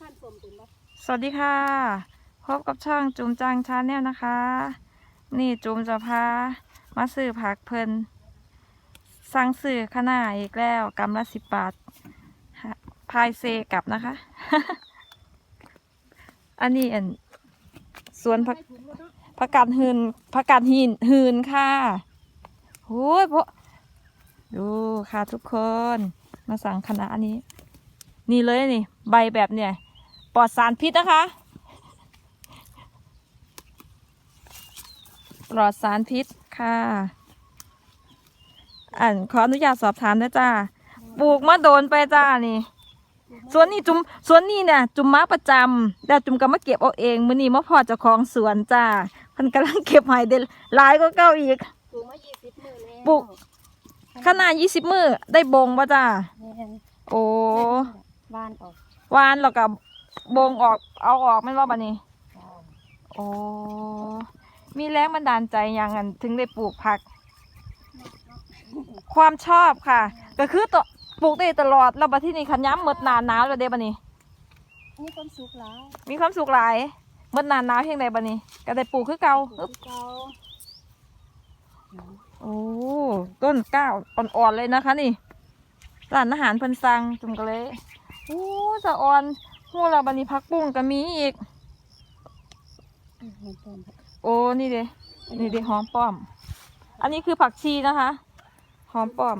ขั้นสมเป็นบ่สวัสดีค่ะ พบกับช่องจุมจังชาแนลนะคะ นี่จุมจะพา มาซื้อผักเพลินสั่งซื้อขนาดอีกแล้วกำละสิบบาทพายเซกลับนะคะ อันนี้อันสวนผักผักกาดหืนผักกาดหินหืนค่ะโอ้ยพวดูค่ะทุกคน มาสั่งคณะนี้ นี่เลยนี่ ใบแบบเนี่ย ปลอดสารพิษนะคะ ปลอดสารพิษค่ะอันขออนุญาตสอบถามนะจ้าปลูกมาโดนไปจ้านี่สวนนี้จุมสวนนี้เนี่ยจุมมาประจำแต่จุมก็มาเก็บเอาเองมื้อนี้มาพอเจ้าของสวนจ้าเพันกำลังเก็บใหม่เด็ดหลายก็เก้าอีกปลูกมายี่สิบมื้อแล้วปลูกขนาดยี่สิบมือได้บงป่ะจ้าแม่นโอ้วานออกวานแล้วก็บ งออกเอาออกแม่นว่าบัดนี้จ้าโอ้มีแรงบันดาลใจอยังไงถึงได้ปลูกผัก ความชอบค่ะ ก็คือตปลูกได้ตลอดแล้วบัดที่นี่ขันย้ำหมดหนาหนาวแล้วเด้บัดนี้นี่ต้นสุกหลายมีความสุขหลายหมดหนาหนาวเพียงใดบัดนี้ ก็ได้ปลูกคือเก่าปลูกที่เก่าโอ้ต้นกล้าวอ่อนๆเลยนะคะ นี่ร้านอาหารเพิ่นสั่งจุงกะเลยโอ้สะอ่อน หูเราบันนี้พักบุ้งก็มีอีกอืมมันต้นโอ้นี่เด้นี่เด้หอมป้อม อันนี้คือผักชีนะคะ หอมป้อม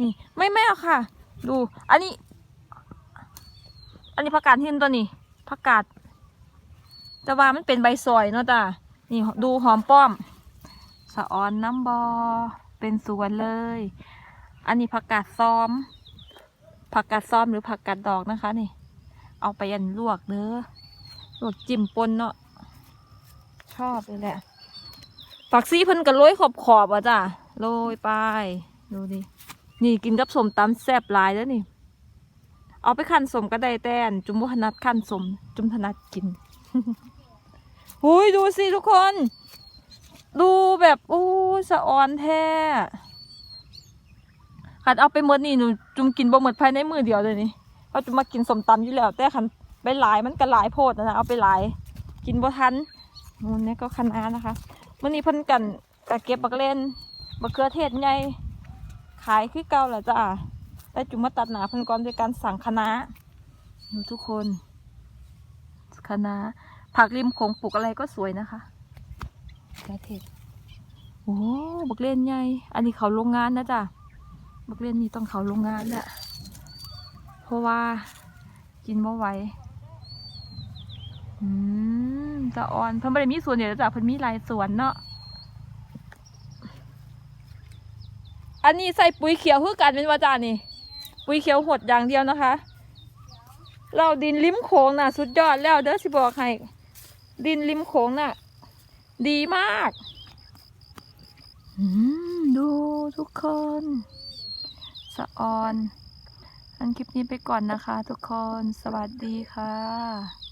นี่ไม่ไม่เอาค่ะ ดู อันนี้ อันนี้ผักกาดหินตัวนี้ผักกาดแต่ว่ามันเป็นใบซอยเนาะจ้ะนี่ดูหอมป้อม สะออนน้ำบอ เป็นสวนเลย อันนี้ผักกาดซ้อม ผักกาดซ้อมหรือผักกาดดอกนะคะนี่ เอาไปยันลวกเด้อลวกจิ้มปนเนาะชอบเลยแหละฝักซี่เพิ่นก็โรยขอบขอบๆอะจ้ะโรยไป ดูดิ นี่กินกับสมตำแซ่บหลายแล้วนี่ เอาไปคั่นสมก็ได้แต่นจุมบ่ถนัดคั่นสม จุมถนัดกินหุยดูสิทุกคน ดูแบบอู้สะออนแท้ขันเอาไปหมดนี่หนูจุมกินบ่หมดภายในมือเดียวเลยนี่ เอาจุมากินสมตำอยู่แล้วแต่ขันไปหลายมันก็หลายโพดนะเอาไปหลายกินบ่ทันนู่นนี่ก็คณะนะคะมื่อนี้เพิ่นกันกะเก็บบักเล่นบักเขือเทศใหญ่ขายคือเก่าแหละจ้าแต่จุมมาตัดหนาเพิ่นก่อนด้วยการสั่งคณะดูทุกคนคณะผักริมโขงปลูกอะไรก็สวยนะคะประเทศโอ้บักเล่นใหญ่ อันนี้เขาโรงงานนะจ๊ะบักเล่นนี่ต้องเขาโรงงานแหละ เพราะว่ากินไม่ไหวอืมจะอ่อนเพิ่นไม่ได้มีสวนเดี๋ยวจะเพิ่นมีหลายสวนเนาะอันนี้ใส่ปุ๋ยเขียวคือกันเป็นว่าจานี่ ปุ๋ยเขียวหดอย่างเดียวนะคะ เราดินริมโขงน่ะ สุดยอดแล้วเด้อสิบอกให้ ดินริมโขงน่ะ ดีมากอืมดูทุกคน สะออน นคลิปนี้ไปก่อนนะคะทุกคน สวัสดีค่ะ